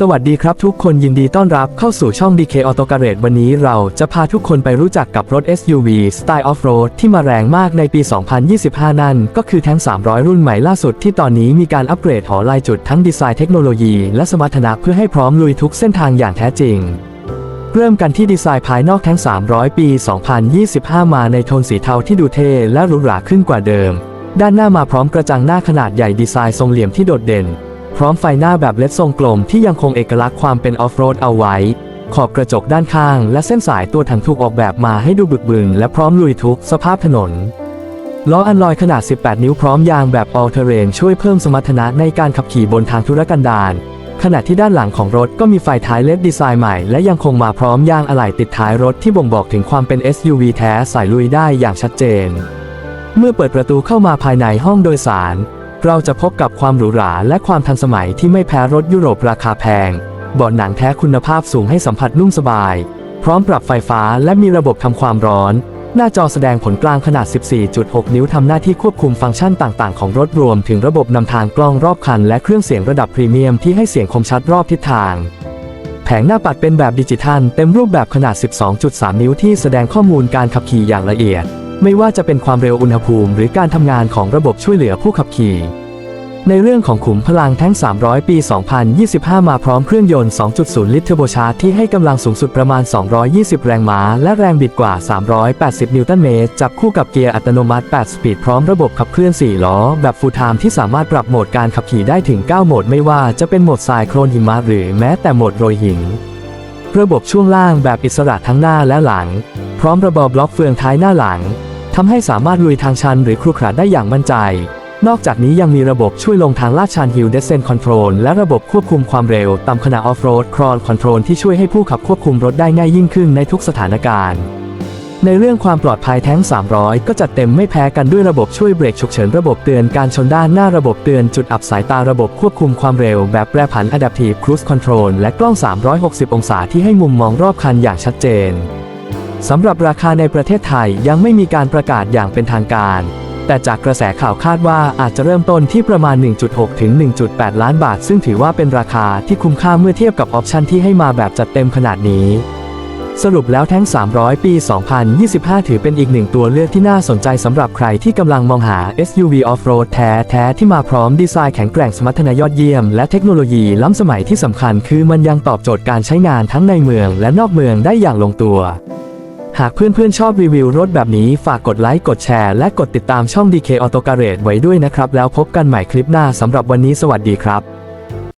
สวัสดีครับทุกคนยินดีต้อนรับเข้าสู่ช่อง DK Auto Garage วันนี้เราจะพาทุกคนไปรู้จักกับรถ SUV Style Off-Road ที่มาแรงมากในปี 2025 นั่น ก็คือแท้ง 300 รุ่นใหม่ล่าสุดที่ตอนนี้มีการอัปเกรดหอลายจุดทั้งดีไซน์เทคโนโลยีและสมรรถนะเพื่อให้พร้อมลุยทุกเส้นทางอย่างแท้จริง เริ่มกันที่ดีไซน์ภายนอกแท้ง 300 ปี 2025 มาในโทนสีเทาที่ดูเท่และหรูหราขึ้นกว่าเดิม ด้านหน้ามาพร้อมกระจังหน้าขนาดใหญ่ดีไซน์ทรงเหลี่ยมที่โดดเด่น พร้อมไฟหน้าแบบเล็ดทรงกลมที่ยังคงเอกลักษณ์ความเป็นออฟโรดเอาไว้ ขอบกระจกด้านข้างและเส้นสายตัวถังถูกออกแบบมาให้ดูบึกบึนและพร้อมลุยทุกสภาพถนน ล้ออันลอยขนาด 18 นิ้วพร้อมยางแบบ all terrain ช่วยเพิ่มสมรรถนะในการขับขี่บนทางธุรกันดารขณะที่ด้านหลังของรถก็มีไฟท้ายเล็ดดีไซน์ใหม่ และยังคงมาพร้อมยางอะไหล่ติดท้ายรถที่บ่งบอกถึงความเป็น SUV แท้สายลุยได้อย่างชัดเจน เมื่อเปิดประตูเข้ามาภายในห้องโดยสาร เราจะพบกับความหรูหราและความทันสมัยที่ไม่แพ้รถยุโรปราคาแพงเบาะหนังแท้คุณภาพสูงให้สัมผัสนุ่มสบาย พร้อมปรับไฟฟ้าและมีระบบทำความร้อน หน้าจอแสดงผลกลางขนาด 14.6 นิ้วทำหน้าที่ควบคุมฟังก์ชันต่างๆ ของรถรวมถึงระบบนำทางกล้องรอบคัน และเครื่องเสียงระดับพรีเมียมที่ให้เสียงคมชัดรอบทิศทาง แผงหน้าปัดเป็นแบบดิจิทัล เต็มรูปแบบขนาด 12.3 นิ้วที่แสดงข้อมูลการขับขี่อย่างละเอียด ไม่ว่าจะเป็นความเร็วอุณหภูมิ หรือการทำงานของระบบช่วยเหลือผู้ขับขี่ ในเรื่องของขุมพลังแท้ง 300 ปี 2025 มาพร้อมเครื่องยนต์ 2.0 ลิตรเทอร์โบชาร์จที่ให้กำลังสูงสุดประมาณ 220 แรงม้า และแรงบิดกว่า 380 นิวตันเมตร จับคู่กับเกียร์อัตโนมัติ 8 สปีดพร้อมระบบขับเคลื่อน 4 ล้อ แบบฟูลไทม์ที่สามารถปรับโหมดการขับขี่ได้ถึง 9 โหมดไม่ว่าจะเป็นโหมดทรายโคลนหิมะหรือแม้แต่โหมดโรยหินระบบช่วงล่างแบบอิสระทั้งหน้าและหลัง พร้อมระบบบล็อกเฟืองท้ายหน้าหลังทำให้สามารถลุยทางชันหรือครุขระได้อย่างมั่นใจ นอกจากนี้ยังมีระบบช่วยลงทางลาดชัน Hill Descent Control และระบบควบคุมความเร็วต่ำขณะ Off-Road Crawl Control ที่ช่วยให้ผู้ขับควบคุมรถได้ง่ายยิ่งขึ้นในทุกสถานการณ์ ในเรื่องความปลอดภัยแท้ง 300 ก็จัดเต็มไม่แพ้กันด้วยระบบช่วยเบรกฉุกเฉินระบบเตือนการชนด้านหน้าระบบเตือนจุดอับสายตาระบบควบคุมความเร็วแบบแปรผัน Adaptive Cruise Control และกล้อง 360 องศาที่ให้มุมมองรอบคันอย่างชัดเจนสำหรับราคาในประเทศไทยยังไม่มีการประกาศอย่างเป็นทางการ แต่จากกระแสข่าวคาดว่าอาจจะเริ่มต้นที่ประมาณ 1.6 ถึง 1.8 ล้านบาท ซึ่งถือว่าเป็นราคาที่คุ้มค่าเมื่อเทียบกับออปชันที่ให้มาแบบจัดเต็มขนาดนี้สรุปแล้วแท้ง 300 ปี 2025 ถือเป็นอีกหนึ่งตัวเลือกที่น่าสนใจสำหรับใครที่กำลังมองหา SUV Off-Road แท้แท้ที่มาพร้อมดีไซน์แข็งแกร่งสมรรถนะยอดเยี่ยม และเทคโนโลยีล้ำสมัยที่สำคัญคือมันยังตอบโจทย์การใช้งานทั้งในเมืองและนอกเมืองได้อย่างลงตัว หากเพื่อนๆชอบรีวิวรถแบบนี้ฝากกดไลค์ กดแชร์ และกดติดตามช่อง DK Auto Garage ไว้ด้วยนะครับ แล้วพบกันใหม่คลิปหน้าสำหรับวันนี้สวัสดีครับ